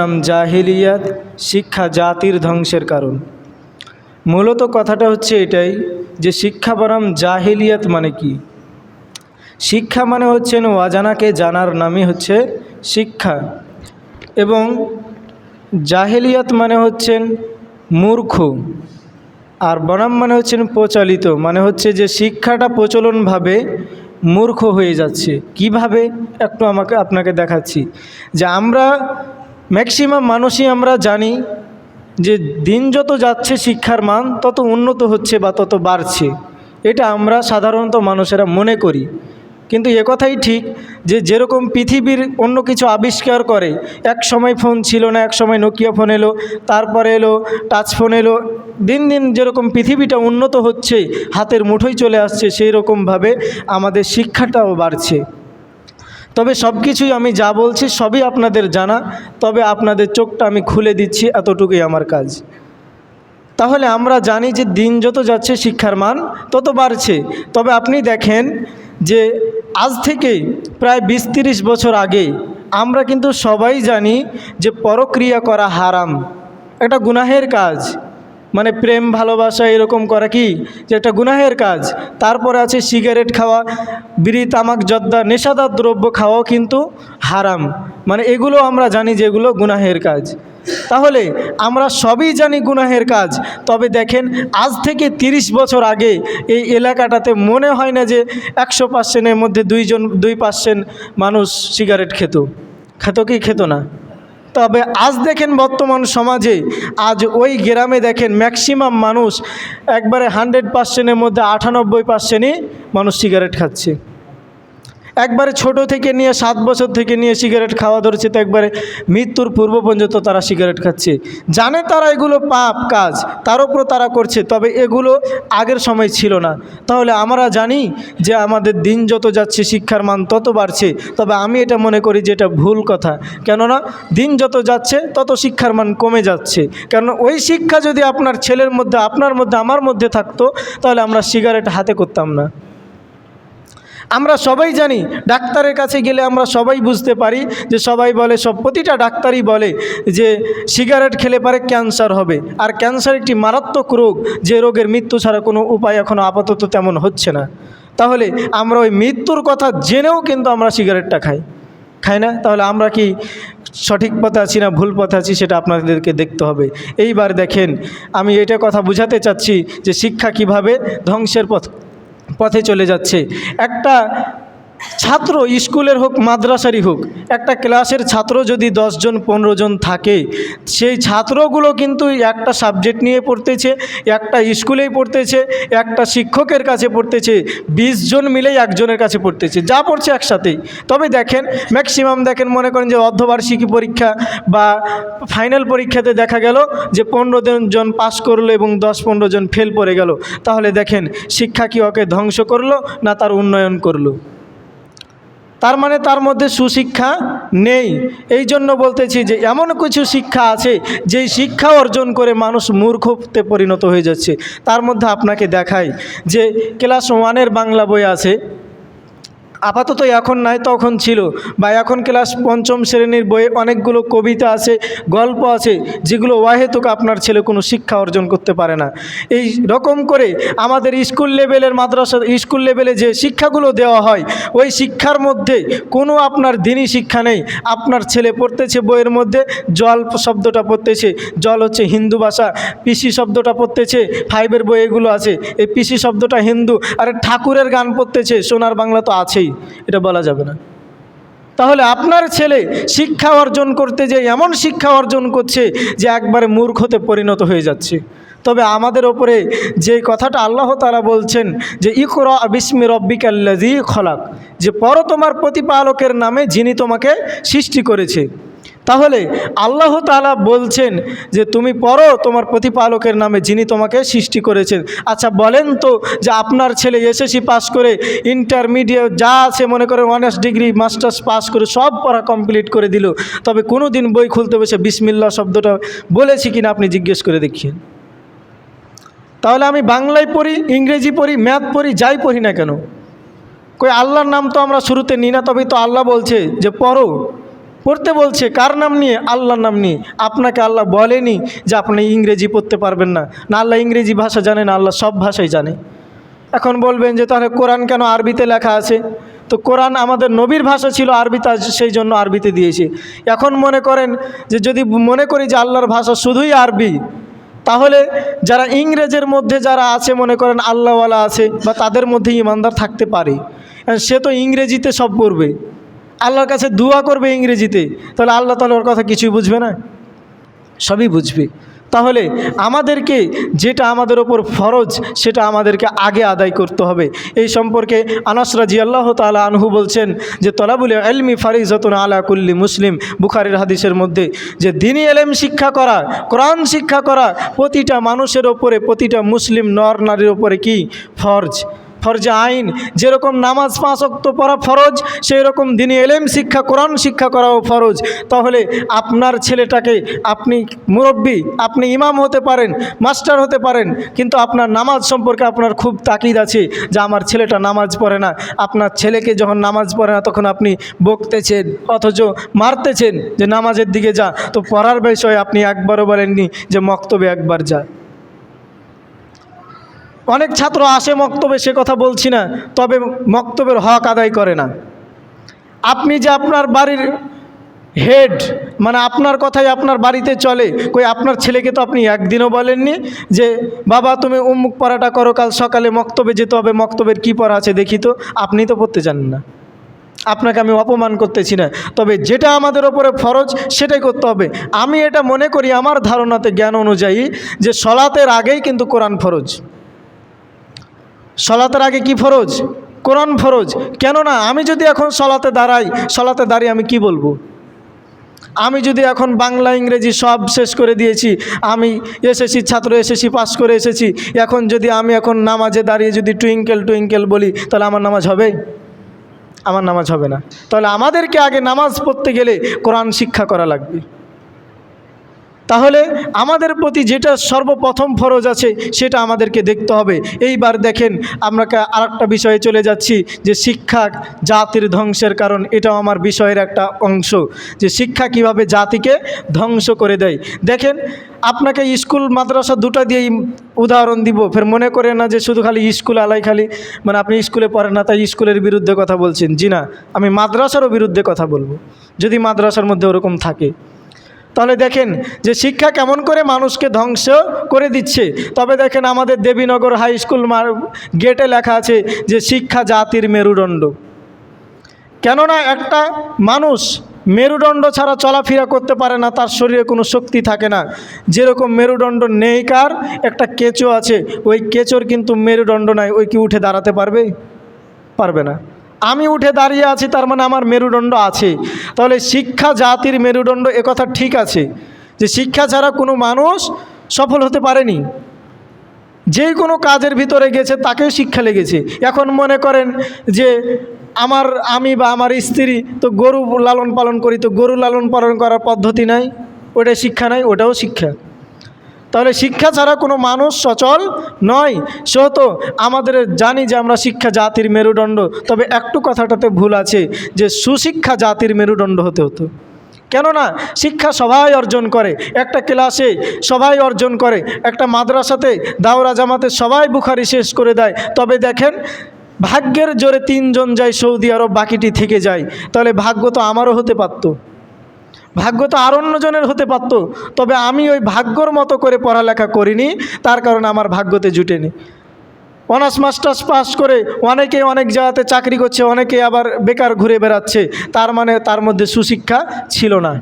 নাম জাহিলিয়াত, শিক্ষা জাতির ধ্বংসের কারণ। মূলত কথাটা হচ্ছে এটাই যে শিক্ষা বরাম জাহিলিয়াত মানে কি? শিক্ষা মানে হচ্ছেন অজানাকে জানার নামই হচ্ছে শিক্ষা। এবং জাহেলিয়াত মানে হচ্ছেন মূর্খ। আর বনাম মানে হচ্ছেন প্রচলিত। মানে হচ্ছে যে শিক্ষাটা প্রচলনভাবে মূর্খ হয়ে যাচ্ছে। কীভাবে? একটু আমাকে, আপনাকে দেখাচ্ছি। যে আমরা ম্যাক্সিমাম মানুষই আমরা জানি যে দিন যত যাচ্ছে শিক্ষার মান, তত উন্নত হচ্ছে বা তত বাড়ছে। এটা আমরা সাধারণত মানুষেরা মনে করি। কিন্তু একথাই ঠিক যে যেরকম পৃথিবীর অন্য কিছু আবিষ্কার করে, এক সময় ফোন ছিল না, এক সময় নোকিয়া ফোন এলো, তারপরে এলো টাচ ফোন এলো, দিন দিন যেরকম পৃথিবীটা উন্নত হচ্ছে, হাতের মুঠোই চলে আসছে সেই রকমভাবে আমাদের শিক্ষাটাও বাড়ছে। তবে সব কিছুই আমি যা বলছি সবই আপনাদের জানা, তবে আপনাদের চোখটা আমি খুলে দিচ্ছি এতটুকুই আমার কাজ। তাহলে আমরা জানি যে দিন যত যাচ্ছে শিক্ষার মান তত বাড়ছে। তবে আপনি দেখেন যে আজ থেকে প্রায় বিশ তিরিশ বছর আগে আমরা কিন্তু সবাই জানি যে পরক্রিয়া করা হারাম। একটা গুনাহের কাজ। মানে প্রেম, ভালোবাসা এরকম করা কি? যে একটা গুনাহের কাজ। তারপরে আছে সিগারেট খাওয়া, বিড়ি, তামাক, জর্দা, নেশাদার দ্রব্য খাওয়াও কিন্তু হারাম। মানে এগুলো আমরা জানি যে এগুলো গুনাহের কাজ। তাহলে আমরা সবই জানি গুনাহের কাজ। তবে দেখেন, আজ থেকে ৩০ বছর আগে এই এলাকাটাতে মনে হয় না যে একশো পার্সেন্টের মধ্যে দুইজন, দুই পার্সেন্ট মানুষ সিগারেট খেত। খেত কি? খেত না। তবে আজ দেখেন বর্তমান সমাজে, আজ ওই গ্রামে দেখেন ম্যাক্সিমাম মানুষ একবারে হান্ড্রেড পার্সেন্টের মধ্যে আটানব্বই পার্সেন্টই মানুষ সিগারেট খাচ্ছে। একবারে ছোট থেকে নিয়ে সাত বছর থেকে নিয়ে সিগারেট খাওয়া ধরেছে তো একবারে মৃত্যুর পূর্ব পর্যন্ত তারা সিগারেট খাচ্ছে। জানে তারা এগুলো পাপ কাজ, তার উপর তারা করছে, তবে এগুলো আগের সময় ছিল না। তাহলে আমরা জানি যে আমাদের দিন যত যাচ্ছে, শিক্ষার মান তত বাড়ছে, তবে আমি এটা মনে করি যে এটা ভুল কথা। কেননা দিন যত যাচ্ছে, তত শিক্ষার মান কমে যাচ্ছে। কারণ ওই শিক্ষা যদি আপনার ছেলের মধ্যে, আপনার মধ্যে, আমার মধ্যে থাকতো, তাহলে আমরা সিগারেট হাতে করতাম না। আমরা সবাই জানি ডাক্তারের কাছে গেলে আমরা সবাই বুঝতে পারি যে সবাই বলে, সব প্রতিটা ডাক্তারই বলে যে সিগারেট খেলে পারে ক্যান্সার হবে। আর ক্যান্সার একটি মারাত্মক রোগ, যে রোগের মৃত্যু ছাড়া কোনো উপায় এখনও আপাতত তেমন হচ্ছে না। তাহলে আমরা ওই মৃত্যুর কথা জেনেও কিন্তু আমরা সিগারেটটা খাই। খাই না? তাহলে আমরা কি সঠিক পথে আছি না ভুল পথে আছি সেটা আপনাদেরকে দেখতে হবে। এইবার দেখেন, আমি এটা কথা বুঝাতে চাচ্ছি যে শিক্ষা কীভাবে ধ্বংসের পথ পথে চলে যাচ্ছে। একটা ছাত্র স্কুলের হোক, মাদ্রাসারই হোক, একটা ক্লাসের ছাত্র যদি জন পনেরো জন থাকে, সেই ছাত্রগুলো কিন্তু একটা সাবজেক্ট নিয়ে পড়তেছে, একটা স্কুলেই পড়তেছে, একটা শিক্ষকের কাছে পড়তেছে, বিশ জন মিলেই একজনের কাছে পড়তেছে, যা পড়ছে একসাথেই। তবে দেখেন ম্যাক্সিমাম দেখেন, মনে করেন যে অর্ধবার্ষিকী পরীক্ষা বা ফাইনাল পরীক্ষাতে দেখা গেল যে পনেরো জন পাস করল এবং দশ, পনেরো জন ফেল পড়ে গেল। তাহলে দেখেন, শিক্ষা কি ওকে ধ্বংস করল না তার উন্নয়ন করল? তার মানে তার মধ্যে সুশিক্ষা নেই। এই জন্য বলতেছি যে এমন কিছু শিক্ষা আছে, যেই শিক্ষা অর্জন করে মানুষ মূর্খতে পরিণত হয়ে যাচ্ছে। তার মধ্যে আপনাকে দেখাই যে ক্লাস ওয়ানের বাংলা বই আছে আপাতত এখন নাই, তখন ছিল। বা এখন ক্লাস পঞ্চম শ্রেণির বইয়ে অনেকগুলো কবিতা আছে, গল্প আছে, যেগুলো ওয়াহেতুক আপনার ছেলে কোনো শিক্ষা অর্জন করতে পারে না। এই রকম করে আমাদের স্কুল লেভেলের মাদ্রাসা, স্কুল লেভেলে যে শিক্ষাগুলো দেওয়া হয়, ওই শিক্ষার মধ্যে কোনো আপনার দিনই শিক্ষা নেই। আপনার ছেলে পড়তেছে বইয়ের মধ্যে, জল শব্দটা পড়তেছে, জল হচ্ছে হিন্দু ভাষা, পিসি শব্দটা পড়তেছে, ফাইভের বই এগুলো আছে, এই পিসি শব্দটা হিন্দু, আর ঠাকুরের গান পড়তেছে, সোনার বাংলা তো আছেই। এটা বলা যাবে না। তাহলে আপনার ছেলে শিক্ষা অর্জন করতে যে এমন শিক্ষা অর্জন করছে যে একবারে মূর্খতে পরিণত হয়ে যাচ্ছে। তবে আমাদের ওপরে যে কথাটা আল্লাহ তালা বলছেন যে, ইকর বিস্মি রব্বিকাল্লাজি খলাক যে পর তোমার প্রতিপালকের নামে যিনি তোমাকে সৃষ্টি করেছে। তাহলে আল্লাহ তালা বলছেন যে তুমি পড়ো, তোমার প্রতিপালকের নামে যিনি তোমাকে সৃষ্টি করেছেন। আচ্ছা বলেন তো যে আপনার ছেলে এসএসসি পাস করে ইন্টারমিডিয়েট যা আছে মনে করে অনার্স ডিগ্রি মাস্টার্স পাস করে সব পড়া কমপ্লিট করে দিল, তবে কোনো দিন বই খুলতে বসে বিসমিল্লা শব্দটা বলেছি কিনা আপনি জিজ্ঞেস করে দেখিয়ে। তাহলে আমি বাংলায় পড়ি, ইংরেজি পড়ি, ম্যাথ পড়ি, যাই পড়ি না কেন? কই আল্লাহর নাম তো আমরা শুরুতে নিই না, তবেই তো আল্লাহ বলছে যে পড়ো। পড়তে বলছে, কার নাম নিয়ে? আল্লাহর নাম নিয়ে। আপনাকে আল্লাহ বলেনি যে আপনি ইংরেজি পড়তে পারবেন না। না আল্লাহ ইংরেজি ভাষা জানে, না আল্লাহ সব ভাষাই জানে। এখন বলবেন যে তাহলে কোরআন কেন আরবিতে লেখা আছে? তো কোরআন আমাদের নবীর ভাষা ছিল আরবিতে সেই জন্য আরবিতে দিয়েছে। এখন মনে করেন যে যদি মনে করি যে আল্লাহর ভাষা শুধুই আরবি, তাহলে যারা ইংরেজের মধ্যে যারা আছে, মনে করেন আল্লাহওয়ালা আছে, বা তাদের মধ্যে ইমানদার থাকতে পারে। সে তো ইংরেজিতে সব করবে আল্লাহর কাছে দোয়া করবে ইংরেজিতে, তাহলে আল্লাহ তাহলে ওর কথা কিছুই বুঝবে না। সবই বুঝবে। তাহলে আমাদেরকে যেটা আমাদের ওপর ফরজ, সেটা আমাদেরকে আগে আদায় করতে হবে। এই সম্পর্কে আনাসরা রাজি আল্লাহ তালা আনহু বলছেন যে, তলাবুল এলমি ফারিজতুন আলা কুল্লি মুসলিম। বুখারির হাদিসের মধ্যে যে, দিনী এলেম শিক্ষা করা, কোরআন শিক্ষা করা প্রতিটা মানুষের ওপরে, প্রতিটা মুসলিম নর নারীর ওপরে কি ফরজ? ফরজে আইন, যেরকম নামাজ পাঁচ অক্ত পড়া ফরজ সেই রকম দিনী এলেম শিক্ষা, কোরআন শিক্ষা করাও ফরজ। তাহলে আপনার ছেলেটাকে আপনি মুরব্বী, আপনি ইমাম হতে পারেন, মাস্টার হতে পারেন, কিন্তু আপনার নামাজ সম্পর্কে আপনার খুব তাকিদ আছে যে আমার ছেলেটা নামাজ পড়ে না। আপনার ছেলেকে যখন নামাজ পড়ে না, তখন আপনি বকতেছেন, অথচ মারতেছেন যে নামাজের দিকে যা। তো পড়ার বিষয়ে আপনি একবারও বলেননি যে মক্তবে একবার যা। অনেক ছাত্র আসে মক্তবে, সে কথা বলছি না, তবে মক্তবের হক আদায় করে না। আপনি যে আপনার বাড়ির হেড মানে আপনার কথাই আপনার বাড়িতে চলে, কই আপনার ছেলেকে তো আপনি একদিনও বলেননি যে, বাবা, তুমি উম্মুক পড়াটা করো, কাল সকালে মক্তবে যেতে হবে, মক্তবের কী পড়া আছে দেখি তো। আপনি তো পড়তে জানেন না। আপনাকে আমি অপমান করতেছি না। তবে যেটা আমাদের ওপরে ফরজ, সেটাই করতে হবে। আমি এটা মনে করি, আমার ধারণাতে, জ্ঞান অনুযায়ী, যে সলাতের আগেই কিন্তু কোরআন ফরজ। সলাতের আগে কি ফরজ? কোরআন ফরজ। কেননা আমি যদি এখন সলাতে দাঁড়াই, সলাতে দাঁড়িয়ে আমি কি বলব? আমি যদি এখন বাংলা, ইংরেজি সব শেষ করে দিয়েছি, আমি এসেছি ছাত্র এসেছি পাস করে এসেছি, এখন যদি আমি এখন নামাজে দাঁড়িয়ে যদি টুইঙ্কেল টুইঙ্কেল বলি, তাহলে আমার নামাজ হবে? আমার নামাজ হবে না। তাহলে আমাদেরকে আগে নামাজ পড়তে গেলে কোরআন শিক্ষা করা লাগবে। তাহলে আমাদের প্রতি যেটা সর্বপ্রথম ফরজ আছে, সেটা আমাদেরকে দেখতে হবে। এইবার দেখেন, আমরা আরেকটা বিষয়ে চলে যাচ্ছি, যে শিক্ষা জাতির ধ্বংসের কারণ, এটাও আমার বিষয়ের একটা অংশ। যে শিক্ষা কীভাবে জাতিকে ধ্বংস করে দেয়। দেখেন, আপনাকে স্কুল, মাদ্রাসা দুটো দিয়েই উদাহরণ দিব। ফের মনে করে না যে শুধু খালি স্কুল আলাই খালি। মানে আপনি স্কুলে পড়েন না, তাই স্কুলের বিরুদ্ধে কথা বলছেন। জি না, আমি মাদ্রাসারও বিরুদ্ধে কথা বলব। যদি মাদ্রাসার মধ্যে ওরকম থাকে। তাহলে দেখেন যে শিক্ষা কেমন করে মানুষকে ধ্বংস করে দিচ্ছে। তবে দেখেন আমাদের দেবীনগর হাই স্কুল গেটে লেখা আছে যে শিক্ষা জাতির মেরুদণ্ড। কেননা একটা মানুষ মেরুদণ্ড ছাড়া চলাফেরা করতে পারে না, তার শরীরে কোনো শক্তি থাকে না। যেরকম মেরুদণ্ড নেই কার, একটা কেঁচো আছে, ওই কেঁচোর কিন্তু মেরুদণ্ড নাই, ওই কি উঠে দাঁড়াতে পারবে? পারবে না। আমি উঠে দাঁড়িয়ে আছি, তার মানে আমার মেরুদণ্ড আছে। তাহলে শিক্ষা জাতির মেরুদণ্ড একথা ঠিক আছে, যে শিক্ষা ছাড়া কোনো মানুষ সফল হতে পারেনি। যে কোনো কাজের ভিতরে গেছে, তাকেও শিক্ষা লেগেছে। এখন মনে করেন যে আমার আমি বা আমার স্ত্রী তো গরু লালন পালন করি, তো গরু লালন পালন করার পদ্ধতি নাই ওটা শিক্ষা নাই, ওটাও শিক্ষা। তাহলে শিক্ষা ছাড়া কোনো মানুষ সচল নয়। সেহেতু আমাদের জানি যে আমরা শিক্ষা জাতির মেরুদণ্ড, তবে একটু কথাটাতে ভুল আছে যে সুশিক্ষা জাতির মেরুদণ্ড হতে হতো। কেননা শিক্ষা সবাই অর্জন করে, একটা ক্লাসে সবাই অর্জন করে, একটা মাদ্রাসাতে দাওরা জামাতে সবাই বুখারি শেষ করে দেয়। তবে দেখেন, ভাগ্যের জোরে তিনজন যায় সৌদি আরব, বাকিটি থেকে যায়। তাহলে ভাগ্য তো আমারও হতে পারতো। ভাগ্য তো আর অন্যজনের হতে পারত, তবে আমি ওই ভাগ্যর মতো করে পড়ালেখা করিনি, তার কারণে আমার ভাগ্যতে জুটেনি। অনার্স, মাস্টার্স পাস করে অনেকে অনেক জায়গাতে চাকরি করছে, অনেকে আবার বেকার ঘুরে বেড়াচ্ছে, তার মানে তার মধ্যে সুশিক্ষা ছিল না।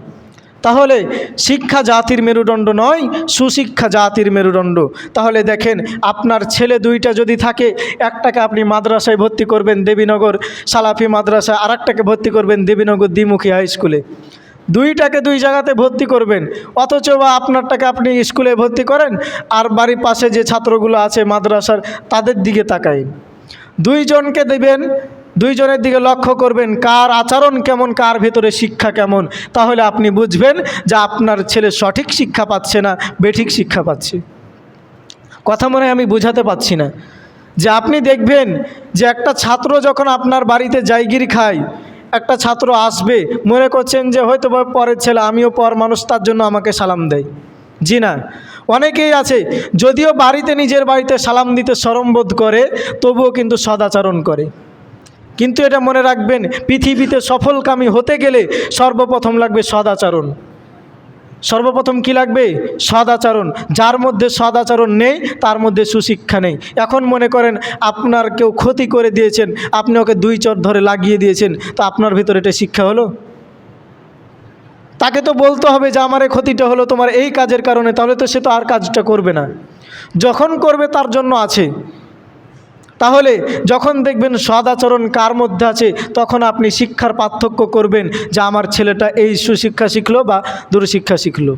তাহলে শিক্ষা জাতির মেরুদণ্ড নয়, সুশিক্ষা জাতির মেরুদণ্ড। তাহলে দেখেন, আপনার ছেলে দুইটা যদি থাকে, একটাকে আপনি মাদ্রাসায় ভর্তি করবেন দেবীনগর, সালাফি মাদ্রাসা আর ভর্তি করবেন দেবীনগর দ্বিমুখী হাই স্কুলে। দুইটাকে দুই জায়গাতে ভর্তি করবেন। অথচ বা আপনারটাকে আপনি স্কুলে ভর্তি করেন আর বাড়ির পাশে যে ছাত্রগুলো আছে মাদ্রাসার, তাদের দিকে তাকাইন দুইজনকে দেবেন, দুইজনের দিকে লক্ষ্য করবেন কার আচরণ কেমন, কার ভেতরে শিক্ষা কেমন। তাহলে আপনি বুঝবেন যে আপনার ছেলে সঠিক শিক্ষা পাচ্ছে না বেঠিক শিক্ষা পাচ্ছে। কথা মনে আমি বুঝাতে পাচ্ছি না। যে আপনি দেখবেন যে একটা ছাত্র যখন আপনার বাড়িতে জায়গির খায় একটা ছাত্র আসবে, মনে করছেন যে হয়তো বা পরের ছেলে, আমিও পর মানুষ, তার জন্য আমাকে সালাম দেয়। জি না। অনেকেই আছে, যদিও বাড়িতে নিজের বাড়িতে সালাম দিতে সরমবোধ করে, তবুও কিন্তু সদাচরণ করে। কিন্তু এটা মনে রাখবেন, পৃথিবীতে সফলকামী হতে গেলে সর্বপ্রথম লাগবে সদাচরণ। সর্বপ্রথম কি লাগবে? সদাচরণ যার মধ্যে সদাচরণ নেই, তার মধ্যে সুশিক্ষা নেই। এখন মনে করেন আপনার কেউ ক্ষতি করে দিয়েছেন, আপনি ওকে দুই চর ধরে লাগিয়ে দিয়েছেন, তো আপনার ভিতরে এটা শিক্ষা হলো? তাকে তো বলতে হবে যে, আমার এই ক্ষতিটা হলো তোমার এই কাজের কারণে, তাহলে তো সে তো আর কাজটা করবে না। যখন করবে, তার জন্য আছে। তাহলে যখন দেখবেন সদাচরণ কার মধ্যে আছে, তখন আপনি শিক্ষার পার্থক্য করবেন যে আমার ছেলেটা এই সুশিক্ষা শিখলো বা দুরশিক্ষা শিখলো।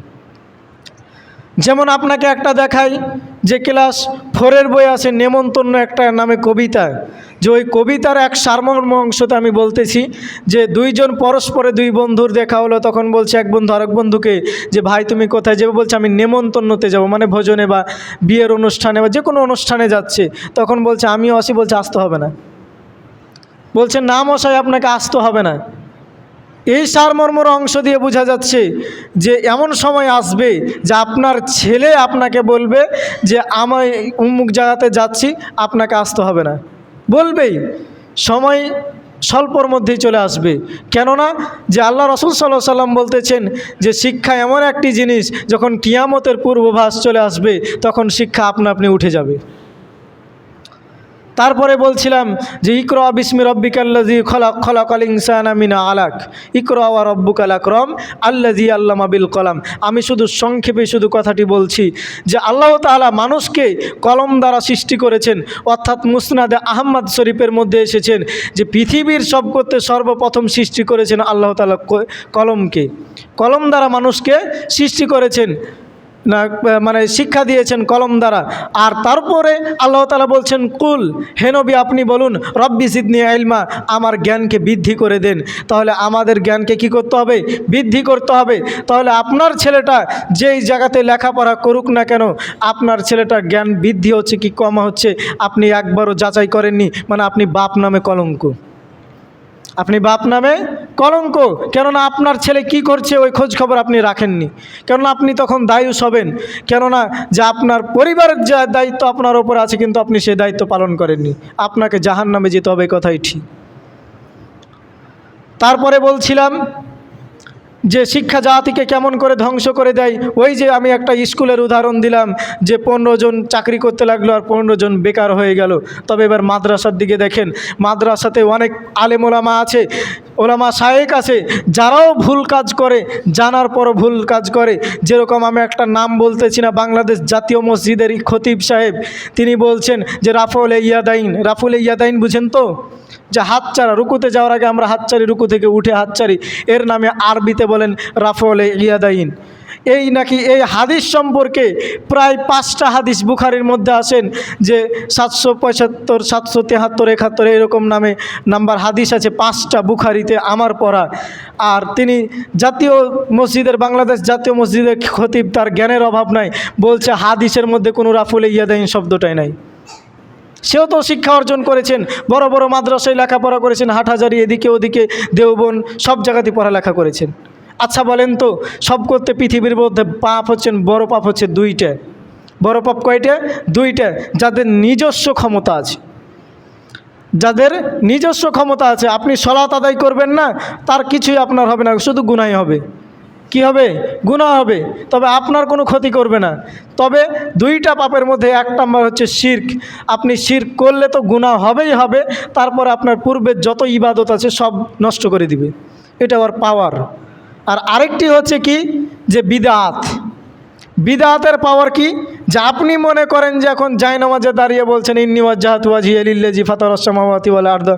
যেমন আপনাকে একটা দেখাই যে ক্লাস ফোরের বই আছে নেমন্তন্ন একটা নামে কবিতা, যে ওই কবিতার এক সারমর্ম অংশতে আমি বলতেছি যে দুইজন পরস্পরে দুই বন্ধুর দেখা হলো, তখন বলছে এক বন্ধু আরেক বন্ধুকে যে, ভাই, তুমি কোথায়? যাবে বলছে, আমি নেমন্তন্নতে যাব। মানে ভোজনে বা বিয়ের অনুষ্ঠানে বা যে কোনো অনুষ্ঠানে যাচ্ছে। তখন বলছে, আমিও আসি। বলছে, আসতে হবে না। বলছে, না মশাই, আপনাকে আসতে হবে না। এই সারমর্মর অংশ দিয়ে বোঝা যাচ্ছে যে এমন সময় আসবে যে আপনার ছেলে আপনাকে বলবে যে আমি উমুক জায়গাতে যাচ্ছি, আপনাকে আসতে হবে না। বলবেই। সময় স্বল্পর মধ্যেই চলে আসবে। কেননা যে আল্লাহ রসুল সাল্লাহ সাল্লাম বলতেছেন যে, শিক্ষা এমন একটি জিনিস, যখন কিয়ামতের পূর্বভাস চলে আসবে, তখন শিক্ষা আপনা আপনি উঠে যাবে। তারপরে বলছিলাম যে, ইকর বিস্মি রব্বিকাল্লাজি খলাক খলাক আল ইনসান আমিনা আলাক। ইকর আওয়া রব্বুকাল আকরম আল্লাজি আল্লামা বিল কলাম। আমি শুধু সংক্ষেপে শুধু কথাটি বলছি যে, আল্লাহ তাআলা মানুষকে কলম দ্বারা সৃষ্টি করেছেন। অর্থাৎ মুসনাদে আহম্মদ শরীফের মধ্যে এসেছেন যে, পৃথিবীর সব করতে সর্বপ্রথম সৃষ্টি করেছেন আল্লাহ তালা কলমকে। কলম দ্বারা মানুষকে সৃষ্টি করেছেন। মানে শিক্ষা দিয়েছেন কলম দ্বারা। আর তারপরে আল্লাহ তালা বলছেন, কুল হেনবি আপনি বলুন, রব্বি সিদনি আইলমা, আমার জ্ঞানকে বৃদ্ধি করে দেন। তাহলে আমাদের জ্ঞানকে কি করতে হবে? বৃদ্ধি করতে হবে। তাহলে আপনার ছেলেটা যেই জায়গাতে লেখাপড়া করুক না কেন, আপনার ছেলেটার জ্ঞান বৃদ্ধি হচ্ছে কি কম হচ্ছে, আপনি একবারও যাচাই করেননি? মানে আপনি বাপ নামে কলঙ্ক। আপনি বাপ নামে কলঙ্ক। কেননা আপনার ছেলে কি করছে ওই খোঁজ খবর আপনি রাখেননি। কেননা আপনি তখন দায়ুষ হবেন। কেননা যে আপনার পরিবারের যা দায়িত্ব আপনার ওপর আছে, কিন্তু আপনি সেই দায়িত্ব পালন করেননি। আপনাকে জাহান নামে যেতে হবে কথাই ঠিক। তারপরে বলছিলাম যে শিক্ষা জাতিকে কেমন করে ধ্বংস করে দেয়, ওই যে আমি একটা স্কুলের উদাহরণ দিলাম, যে পনেরো জন চাকরি করতে লাগল আর পনেরো জন বেকার হয়ে গেল। তবে এবার মাদ্রাসার দিকে দেখেন, মাদ্রাসাতে অনেক আলেম ওলামা আছে, ওলামা শায়েক আছে, যারাও ভুল কাজ করে, জানার পরও ভুল কাজ করে। যেরকম আমি একটা নাম বলতেছি না, বাংলাদেশ জাতীয় মসজিদের খতিব সাহেব, তিনি বলছেন যে রাফুল ইয়াদাইন রাফুল ইয়াদাইন বুঝেন তো? যে হাত হাতচারা রুকুতে যাওয়ার আগে আমরা হাতচারি রুকু থেকে উঠে হাতচারি এর নামে আরবিতে বলেন রাফল ইয়াদাইন। এই নাকি এই হাদিস সম্পর্কে প্রায় পাঁচটা হাদিস বুখারির মধ্যে আসেন যে সাতশো পঁচাত্তর সাতশো তেহাত্তর, একাত্তর এরকম নামে নাম্বার হাদিস আছে পাঁচটা বুখারিতে আমার পড়া। আর তিনি জাতীয় মসজিদের, বাংলাদেশ জাতীয় মসজিদের খতিব, তার জ্ঞানের অভাব নাই, বলছে হাদিসের মধ্যে কোনো রাফুলে ইয়াদাইন শব্দটাই নাই। সেও তো শিক্ষা অর্জন করেছেন। বড় বড় মাদ্রাসায় লেখাপড়া করেছেন, হাটহাজারি এদিকে ওদিকে, দেওবন, সব জায়গাতেই পড়ালেখা করেছেন। আচ্ছা বলেন তো, সব করতে পৃথিবীর মধ্যে পাপ হচ্ছেন বড় পাপ হচ্ছে দুইটা। বড় পাপ কয়টা? দুইটা। যাদের নিজস্ব ক্ষমতা আছে। যাদের নিজস্ব ক্ষমতা আছে, আপনি সলাত আদায় করবেন না, তার কিছুই আপনার হবে না, শুধু গুনাই হবে। কি হবে? গুনাহ হবে। তবে আপনার কোনো ক্ষতি করবে না। তবে দুইটা পাপের মধ্যে এক নম্বর হচ্ছে শির্ক। আপনি শির্ক করলে তো গুনাহ হবেই হবে, তারপর আপনার পূর্বের যত ইবাদত আছে সব নষ্ট করে দিবে। এটা ওর পাওয়ার আর আরেকটি হচ্ছে কি? যে বিদাত। বিদাতের পাওয়ার কি? যে আপনি মনে করেন যে এখন জায়নামাজে দাঁড়িয়ে বলছেন, ইন্নি ওয়াজ্জাহাতু ওয়াজহি লিল্লাজি ফাতারাস সামাওয়াতি ওয়াল আরদ।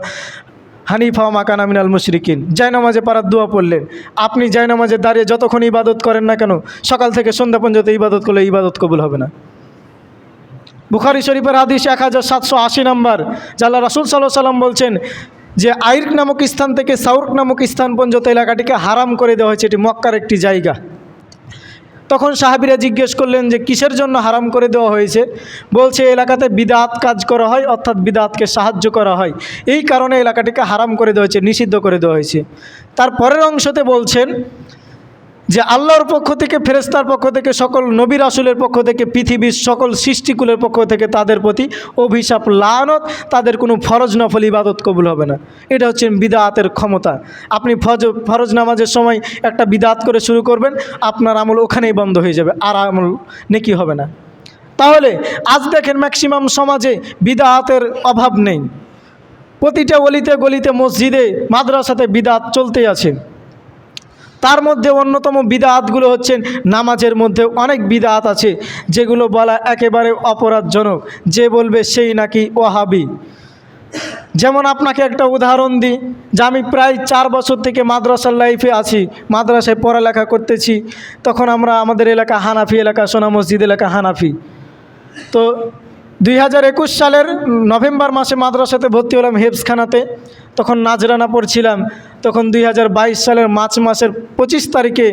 হানিফা মাকানা মিনাল মুশরিকিন। জায়নামাজে পারার দোয়া পড়লেন। আপনি জায়নামাজে দাঁড়িয়ে যতক্ষণ ইবাদত করেন না কেন, সকাল থেকে সন্ধ্যা পর্যন্ত ইবাদত করলে ইবাদত কবুল হবে না। বুখারি শরীফের হাদিস এক হাজার সাতশো আশি নম্বর জাল্লা রাসুল সাল্লাহ সাল্লাম বলছেন যে আইর্ক নামক স্থান থেকে সাউর্ক নামক স্থান পর্যন্ত এলাকাটিকে হারাম করে দেওয়া হয়েছে। এটি মক্কার একটি জায়গা। তখন সাহাবিরা জিজ্ঞেস করলেন যে কিসের জন্য হারাম করে দেওয়া হয়েছে? বলছে এলাকাতে বিদাত কাজ করা হয়, অর্থাৎ বিদাতকে সাহায্য করা হয়। এই কারণে এলাকাটিকে হারাম করে দেওয়া হয়েছে, নিষিদ্ধ করে দেওয়া হয়েছে। তার পরের অংশতে বলছেন যে আল্লাহর পক্ষ থেকে ফেরেস্তার পক্ষ থেকে, সকল নবীর আসলের পক্ষ থেকে, পৃথিবীর সকল সৃষ্টিকুলের পক্ষ থেকে তাদের প্রতি অভিশাপ, লানত, তাদের কোনো ফরজ নফল ইবাদত কবুল হবে না। এটা হচ্ছে বিদাতের ক্ষমতা। আপনি ফজ, ফরজ নামাজের সময় একটা বিদাত করে শুরু করবেন, আপনার আমল ওখানেই বন্ধ হয়ে যাবে, আর আমল নেকি হবে না। তাহলে আজ দেখেন ম্যাক্সিমাম সমাজে বিদাতের অভাব নেই। প্রতিটা অলিতে গলিতে মসজিদে, মাদ্রাসাতে বিদাত চলতেই আছে। তার মধ্যে অন্যতম বিদাতগুলো হচ্ছেন নামাজের মধ্যে অনেক বিদাত আছে, যেগুলো বলা একেবারে অপরাধজনক। যে বলবে সেই নাকি ওহাবি। যেমন আপনাকে একটা উদাহরণ দিই, যে আমি প্রায় চার বছর থেকে মাদ্রাসার লাইফে আছি, মাদ্রাসায় পড়ালেখা করতেছি, তখন আমরা আমাদের এলাকা হানাফি এলাকা, সোনা মসজিদ এলাকা হানাফি। তো দুই একুশ সালের নভেম্বর মাসে মাদ্রাসাতে ভর্তি হলাম হেফসখানাতে তখন নাজরানা পড়ছিলাম তখন দুই হাজার বাইশ সালের মার্চ মাসের পঁচিশ তারিখে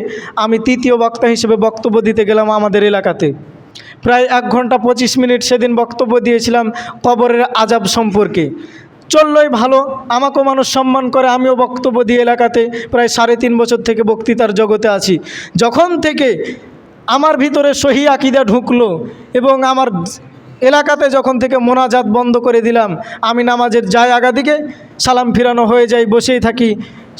আমি তৃতীয় বক্তা হিসেবে বক্তব্য দিতে গেলাম আমাদের এলাকাতে। প্রায় এক ঘণ্টা পঁচিশ মিনিট সেদিন বক্তব্য দিয়েছিলাম কবরের আজাব সম্পর্কে। চললই ভালো, আমাকেও মানুষ সম্মান করে, আমিও বক্তব্য দিই এলাকাতে। প্রায় সাড়ে তিন বছর থেকে বক্তৃতার জগতে আছি। যখন থেকে আমার ভিতরে সহি আকিদা ঢুকলো এবং আমার এলাকাতে যখন থেকে মোনাজাত বন্ধ করে দিলাম, আমি নামাজের যাই আগা দিকে সালাম ফিরানো হয়ে যাই, বসেই থাকি।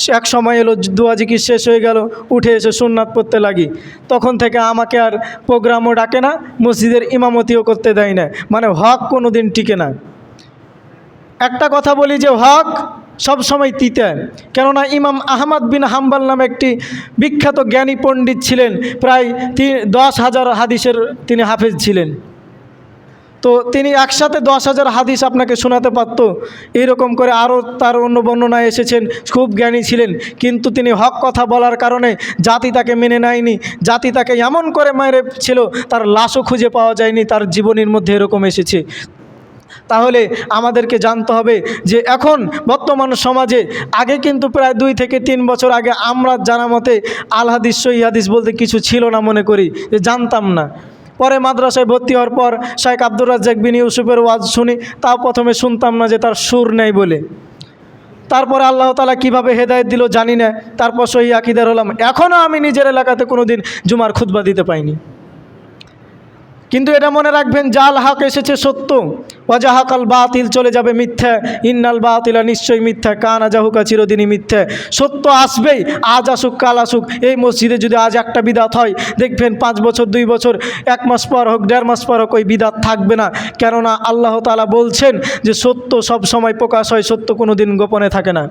এক সময় এলো, দোয়া জিকির শেষ হয়ে গেল, উঠে এসে সুন্নাত পড়তে লাগি। তখন থেকে আমাকে আর প্রোগ্রামও ডাকে না, মসজিদের ইমামতিও করতে দেয় না। মানে হক কোনো দিন টিকে না। একটা কথা বলি যে হক সব সময় তিতে। কেননা ইমাম আহমদ বিন হাম্বাল নামে একটি বিখ্যাত জ্ঞানী পণ্ডিত ছিলেন, প্রায় দশ হাজার হাদিসের তিনি হাফেজ ছিলেন। তো তিনি একসাথে দশ হাজার হাদিস আপনাকে শোনাতে পারত। এইরকম করে আরও তার অন্য বর্ণনায় এসেছেন, খুব জ্ঞানী ছিলেন। কিন্তু তিনি হক কথা বলার কারণে জাতি তাকে মেনে নেয়নি। জাতি তাকে এমন করে মেরে ছিল, তার লাশও খুঁজে পাওয়া যায়নি, তার জীবনের মধ্যে এরকম এসেছে। তাহলে আমাদেরকে জানতে হবে যে এখন বর্তমান সমাজে, আগে কিন্তু প্রায় দুই থেকে তিন বছর আগে আমরা জানা মতে আল হাদিস সই হাদিস বলতে কিছু ছিল না মনে করি, যে জানতাম না। পরে মাদ্রাসায় ভর্তি হওয়ার পর শাইখ আব্দুর রাজ্জাক বিন ইউসুফের ওয়াজ শুনি, তাও প্রথমে শুনতাম না যে তার সুর নেই বলে। তারপরে আল্লাহ তালা কীভাবে হেদায়ত দিল জানি না, তারপর সহি আকিদার হলাম। এখনও আমি নিজের এলাকাতে কোনো দিন জুমার খুতবা দিতে পাইনি। কিন্তু এটা মনে রাখবেন জাল হাক এসেছে সত্য। ওয়াজাহাকাল বাতিল চলে যাবে মিথ্যা। ইন্নাল বাতিলা নিশ্চয়ই মিথ্যা। কান আজাহুকা চিরদিনই মিথ্যা। সত্য আসবেই, আজ আসুক, কাল আসুক। এই মসজিদে যদি আজ একটা বিদাত হয়, দেখবেন পাঁচ বছর, দুই বছর, এক মাস পর হোক, দেড় মাস পর হোক, ওই বিদাত থাকবে না। কেননা আল্লাহ তালা বলছেন যে, সত্য সব সময় প্রকাশ হয়, সত্য কোনো দিন গোপনে থাকে না।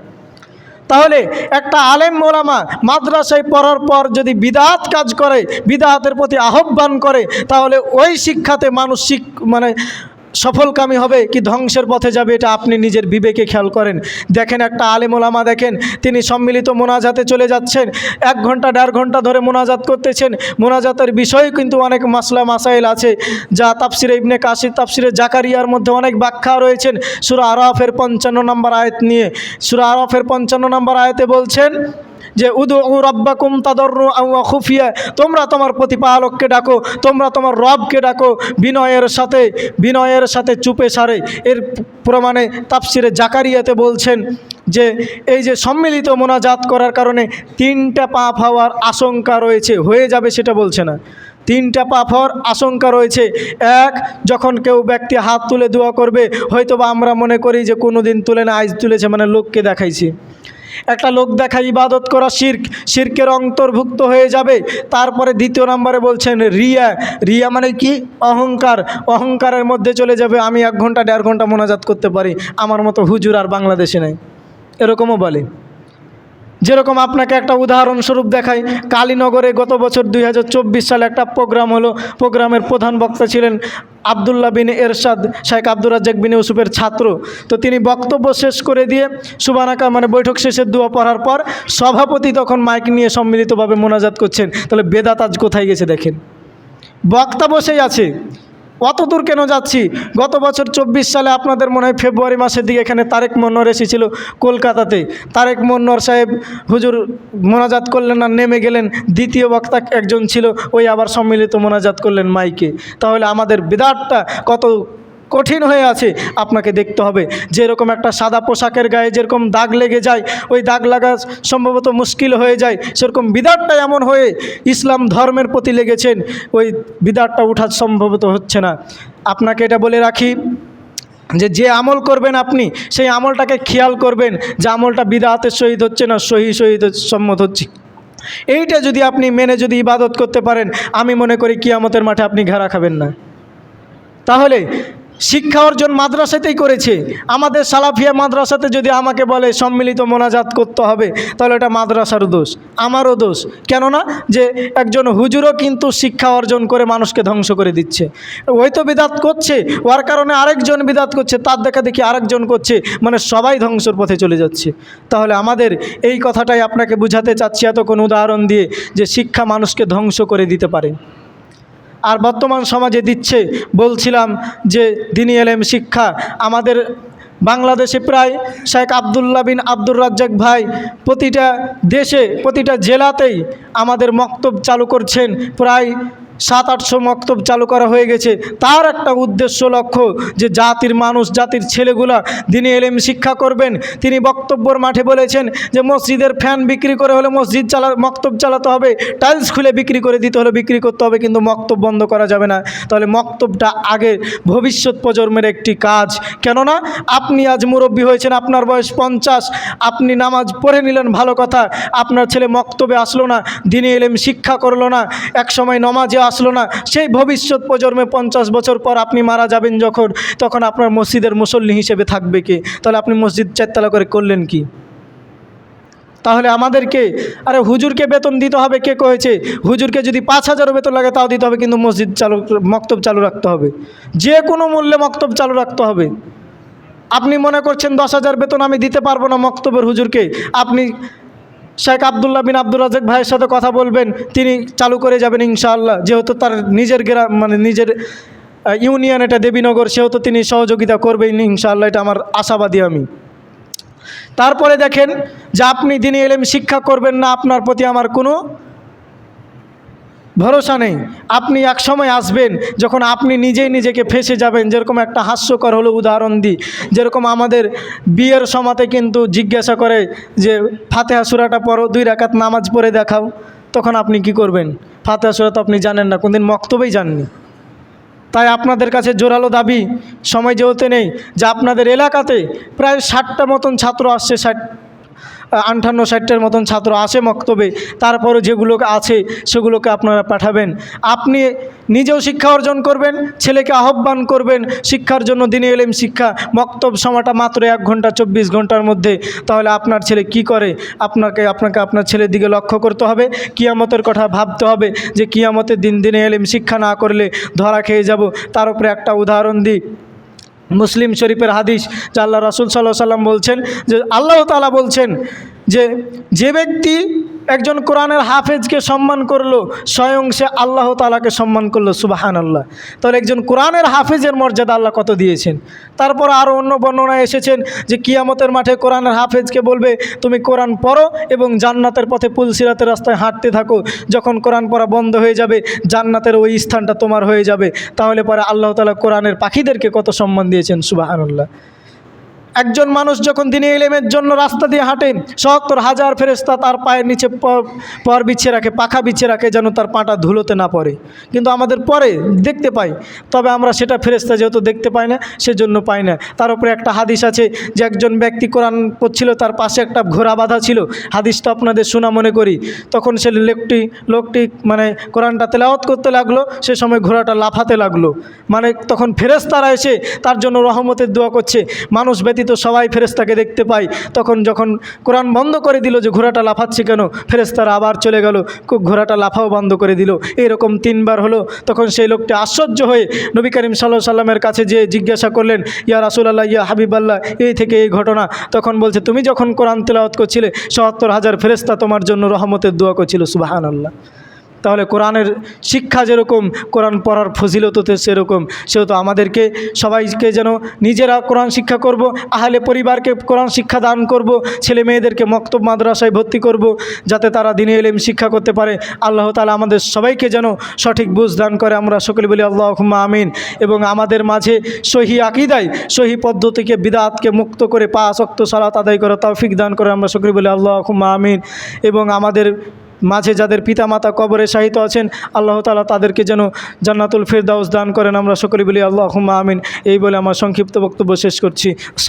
তাহলে একটা আলেম মোলামা মাদ্রাসায় পড়ার পর যদি বিদাত কাজ করে, বিদাতের প্রতি আহ্বান করে, তাহলে ওই শিক্ষাতে মানুষ শিখ মানে সফলকামী হবে কি ধ্বংসের পথে যাবে এটা আপনি নিজের বিবেকে খেয়াল করেন। দেখেন একটা আলেম ওলামা দেখেন, তিনি সম্মিলিত মোনাজাতে চলে যাচ্ছেন, এক ঘণ্টা, দেড় ঘণ্টা ধরে মোনাজাত করতেছেন। মোনাজাতের বিষয়ে কিন্তু অনেক মাসলা মাসাইল আছে, যা তাফসিরে ইবনে কাশির তাফসিরে জাকারিয়ার মধ্যে অনেক ব্যাখ্যা রয়েছেন। সুরা আরফের পঞ্চান্ন নম্বর আয়াত নিয়ে, সুরা আরফের পঞ্চান্ন নম্বর আয়াতে বলছেন যে উদু রব্বাকুম তাদর খুফিয়া, তোমরা তোমার প্রতিপালককে ডাকো, তোমরা তোমার রবকে ডাকো, বিনয়ের সাথে বিনয়ের সাথে চুপে সারে। এর প্রমাণে তাপসিরে জাকারিয়াতে বলছেন যে, এই যে সম্মিলিত মোনাজাত করার কারণে তিনটা পাপ হওয়ার আশঙ্কা রয়েছে। হয়ে যাবে সেটা বলছে না। তিনটা পাপ হওয়ার আশঙ্কা রয়েছে। এক, যখন কেউ ব্যক্তি হাত তুলে দোয়া করবে, হয়তোবা আমরা মনে করি যে কোনো দিন তুলে না, আইজ তুলেছে মানে লোককে দেখাইছি। একটা লোক দেখা ইবাদত করা শির্ক, শির্কের অন্তর্ভুক্ত হয়ে যাবে। তারপরে দ্বিতীয় নম্বরে বলছেন, রিয়া রিয়া মানে কি? অহংকার। অহংকারের মধ্যে চলে যাবে, আমি এক ঘণ্টা দেড় ঘণ্টা মোনাজাত করতে পারি। আমার মতো হুজুর আর বাংলাদেশে নেই। এরকমও বলে। যেরকম আপনাকে একটা উদাহরণস্বরূপ দেখাই, কালীনগরে গত বছর দুই হাজার চব্বিশ সালে একটা প্রোগ্রাম হলো, প্রোগ্রামের প্রধান বক্তা ছিলেন আবদুল্লাহ বিন এরশাদ শেখ আব্দুর রাজ্জাক বিন ইউসুফের ছাত্র। তো তিনি বক্তব্য শেষ করে দিয়ে সুবানাকা মানে বৈঠক শেষের দোয়া পড়ার পর সভাপতি তখন মাইক নিয়ে সম্মিলিতভাবে মোনাজাত করছেন। তাহলে বেদাত আজ কোথায় গেছে দেখেন? বক্তা বসেই আছে। অত দূর কেন যাচ্ছি? গত বছর চব্বিশ সালে আপনাদের মনে হয় ফেব্রুয়ারি মাসের দিকে এখানে তারেক মন্নর এসেছিল কলকাতাতে। তারেক মন্নর সাহেব হুজুর মোনাজাত করলেন আর নেমে গেলেন। দ্বিতীয় বক্তা একজন ছিল, ওই আবার সম্মিলিত মোনাজাত করলেন মাইকে। তাহলে আমাদের বিরাটটা কত কঠিন হয়ে আছে, আপনাকে দেখতে হবে। যেরকম একটা সাদা পোশাকের গায়ে যেরকম দাগ লেগে যায়, ওই দাগ লাগা সম্ভবত মুশকিল হয়ে যায়। সেরকম বিদাতটা এমন হয়ে ইসলাম ধর্মের প্রতি লেগেছেন, ওই বিদাতটা উঠা সম্ভবত হচ্ছে না। আপনাকে এটা বলে রাখি যে যে আমল করবেন আপনি, সেই আমলটাকে খেয়াল করবেন যে, আমলটা বিদাতের শহীদ হচ্ছে না, সহি শহীদ সম্মত হচ্ছে। এইটা যদি আপনি মেনে যদি ইবাদত করতে পারেন, আমি মনে করি কিয়ামতের মাঠে আপনি ঘেরা খাবেন না। তাহলে শিক্ষা অর্জন মাদ্রাসাতেই করেছে। আমাদের সালাফিয়া মাদ্রাসাতে যদি আমাকে বলে সম্মিলিত মোনাজাত করতে হবে, তাহলে এটা মাদ্রাসার দোষ, আমারও দোষ। কেননা যে একজন হুজুরও কিন্তু শিক্ষা অর্জন করে মানুষকে ধ্বংস করে দিচ্ছে। ওই তো বিদাত করছে, ওর কারণে আরেকজন বিদাত করছে, তার দেখা দেখি আরেকজন করছে মানে সবাই ধ্বংসর পথে চলে যাচ্ছে। তাহলে আমাদের এই কথাটাই আপনাকে বুঝাতে চাচ্ছি এত কোনো উদাহরণ দিয়ে যে শিক্ষা মানুষকে ধ্বংস করে দিতে পারে। আর বর্তমান সমাজে দিচ্ছে। বলছিলাম যে দিনী এলেম শিক্ষা আমাদের বাংলাদেশে প্রায় শেখ আবদুল্লা বিন আব্দুর রাজ্জাক ভাই প্রতিটা দেশে, প্রতিটা জেলাতেই আমাদের মক্তব চালু করছেন। প্রায় সাত আটশো মক্তব চালু করা হয়ে গেছে। তার একটা উদ্দেশ্য লক্ষ্য যে জাতির মানুষ, জাতির ছেলেগুলা দিনে এলেম শিক্ষা করবেন। তিনি বক্তব্যর মাঠে বলেছেন যে মসজিদের ফ্যান বিক্রি করে হলে মসজিদ চালা, মক্তব চালাতে হবে, টাইলস খুলে বিক্রি করে দিতে হলে বিক্রি করতে হবে, কিন্তু মক্তব বন্ধ করা যাবে না। তাহলে মক্তবটা আগে ভবিষ্যৎ প্রজন্মের একটি কাজ। কেননা আপনি আজ মুরব্বী হয়েছেন, আপনার বয়স পঞ্চাশ, আপনি নামাজ পড়ে নিলেন, ভালো কথা। আপনার ছেলে মক্তবে আসলো না, দিনে এলেম শিক্ষা করল না। এক সময় নমাজে আসলো না। সেই ভবিষ্যৎ প্রজন্মে পঞ্চাশ বছর পর আপনি মারা যাবেন যখন, তখন আপনার মসজিদের মুসল্লি হিসেবে থাকবে কে? তাহলে আপনি মসজিদ চারতলা করে করলেন কি? তাহলে আমাদেরকে, আরে হুজুরকে বেতন দিতে হবে কে কয়েছে? হুজুরকে যদি পাঁচ হাজারও বেতন লাগে তাও দিতে হবে, কিন্তু মসজিদ চালু, মক্তব চালু রাখতে হবে। যে কোনো মূল্যে মক্তব চালু রাখতে হবে। আপনি মনে করছেন দশ হাজার বেতন আমি দিতে পারব না মক্তবের হুজুরকে। আপনি শেখ আবদুল্লাহ বিন আব্দুল রাজেক ভাইয়ের সাথে কথা বলবেন, তিনি চালু করে যাবেন ইনশাআল্লাহ। যেহেতু তার নিজের গ্রাম মানে নিজের ইউনিয়ন এটা দেবীনগর, সেহেতু তিনি সহযোগিতা করবেন ইনশাআল্লাহ, এটা আমার আশাবাদী আমি। তারপরে দেখেন যে আপনি দিনে এলেম শিক্ষা করবেন না, আপনার প্রতি আমার কোনো ভরসা নেই। আপনি এক সময় আসবেন যখন আপনি নিজেই নিজেকে ফেসে যাবেন। যেরকম একটা হাস্যকর হলো উদাহরণ দিই। যেরকম আমাদের বিয়ের সমাতে কিন্তু জিজ্ঞাসা করে যে, ফাতেহা সুরাটা পড়ো, দুই রাকাত নামাজ পড়ে দেখাও। তখন আপনি কি করবেন? ফাতেহা সুরা তো আপনি জানেন না, কোনদিন মক্তবেই জাননি তাই আপনাদের কাছে জোরালো দাবি, সময় যেহেতু নেই, যে আপনাদের এলাকাতে প্রায় ষাটটা মতন ছাত্র আসছে, ষাট আটান্ন ষাটটার মতন ছাত্র আসে মক্তবে, তারপরে যেগুলো আছে সেগুলোকে আপনারা পাঠাবেন। আপনি নিজেও শিক্ষা অর্জন করবেন, ছেলেকে আহ্বান করবেন, শিক্ষার জন্য দিনে এলেম শিক্ষা, মক্তব সময়টা মাত্র এক ঘণ্টা চব্বিশ ঘণ্টার মধ্যে, তাহলে আপনার ছেলে কি করে? আপনাকে আপনাকে আপনার ছেলের দিকে লক্ষ্য করতে হবে, কিয়ামতের কথা ভাবতে হবে যে কিয়ামতের দিন দিনে এলেম শিক্ষা না করলে ধরা খেয়ে যাব। তার উপরে একটা উদাহরণ দিই। মুসলিম শরীফের হাদিস যে আল্লাহ রাসুল সাল্লাহ সাল্লাম বলছেন যে আল্লাহ তালা বলছেন যে যে ব্যক্তি একজন কোরআনের হাফেজকে সম্মান করল, স্বয়ং সে আল্লাহ তালাকে সম্মান করল সুবাহান আল্লাহ তাহলে একজন কোরআনের হাফেজের মর্যাদা আল্লাহ কত দিয়েছেন? তারপর আরও অন্য বর্ণনায় এসেছেন যে, কিয়ামতের মাঠে কোরআনের হাফেজকে বলবে, তুমি কোরআন পড়ো এবং জান্নাতের পথে পুলসিরাতের রাস্তায় হাঁটতে থাকো। যখন কোরআন পড়া বন্ধ হয়ে যাবে, জান্নাতের ওই স্থানটা তোমার হয়ে যাবে। তাহলে পরে আল্লাহ তালা কোরআনের পাখিদেরকে কত সম্মান দিয়েছেন সুবাহান আল্লাহ একজন মানুষ যখন দিনে এলেমের জন্য রাস্তা দিয়ে হাঁটে, সত্তর হাজার ফেরেস্তা তার পায়ের নিচে পর বিছিয়ে রাখে, পাখা বিছিয়ে রাখে যেন তার পাটা ধুলোতে না পড়ে। কিন্তু আমাদের পরে দেখতে পাই, তবে আমরা সেটা ফেরেস্তা যেহেতু দেখতে পাই না, সেজন্য পাই না। তার উপরে একটা হাদিস আছে যে একজন ব্যক্তি কোরআন পড়ছিল, তার পাশে একটা ঘোড়া বাঁধা ছিল। হাদিসটা আপনাদের শোনা মনে করি। তখন সে লোকটি লোকটি মানে কোরআনটা তেলাওয়াত করতে লাগল, সে সময় ঘোড়াটা লাফাতে লাগল। মানে তখন ফেরেস্তারা এসে তার জন্য রহমতের দোয়া করছে। মানুষ ব্যতীত সবাই ফেরেস্তাকে দেখতে পায়। তখন যখন কোরআন বন্ধ করে দিল যে ঘোড়াটা লাফাচ্ছে কেন ফেরেস্তারা আবার চলে গেল ঘোড়াটা লাফাও বন্ধ করে দিল। এরকম তিনবার হলো। তখন সেই লোকটি আশ্চর্য হয়ে নবী করিম সাল্লাহ সাল্লামের কাছে যে জিজ্ঞাসা করলেন, ইয়া রাসুলাল্লাহ, ইয়া হাবিবাল্লাহ, এই থেকে এই ঘটনা। তখন বলছে, তুমি যখন কোরআন তেলাওয়াত করছিলে সত্তর হাজার ফেরেস্তা তোমার জন্য রহমতের দোয়া করছিল। সুবাহান আল্লাহ তাহলে কোরআনের শিক্ষা যেরকম, কোরআন পড়ার ফজিলত সেরকম, সেহেতু আমাদেরকে সবাইকে যেন নিজেরা কোরআন শিক্ষা করব, আহলে পরিবারকে কোরআন শিক্ষা দান করব, ছেলে মেয়েদেরকে মক্তব মাদ্রাসায় ভর্তি করব, যাতে তারা দিনে এলেম শিক্ষা করতে পারে। আল্লাহ তালা আমাদের সবাইকে যেন সঠিক বুঝ দান করে, আমরা সকলে বলি আল্লাহ আমিন। এবং আমাদের মাঝে সহি আকিদায়, সহি পদ্ধতিকে, বিদাতকে মুক্ত করে পা অক্ত সালাত আদায় করে তৌফিক দান করে, আমরা সকলে বলি আল্লাহ আমিন। এবং আমাদের মাঝে যাদের পিতামাতা কবরে সাহিত আছেন, আল্লাহ তালা তাদেরকে যেন জান্নাতুল ফেরদাউস দান করেন। আমরা সকলে বলি আল্লাহ আমিন। এই বলে আমার সংক্ষিপ্ত বক্তব্য শেষ করছি।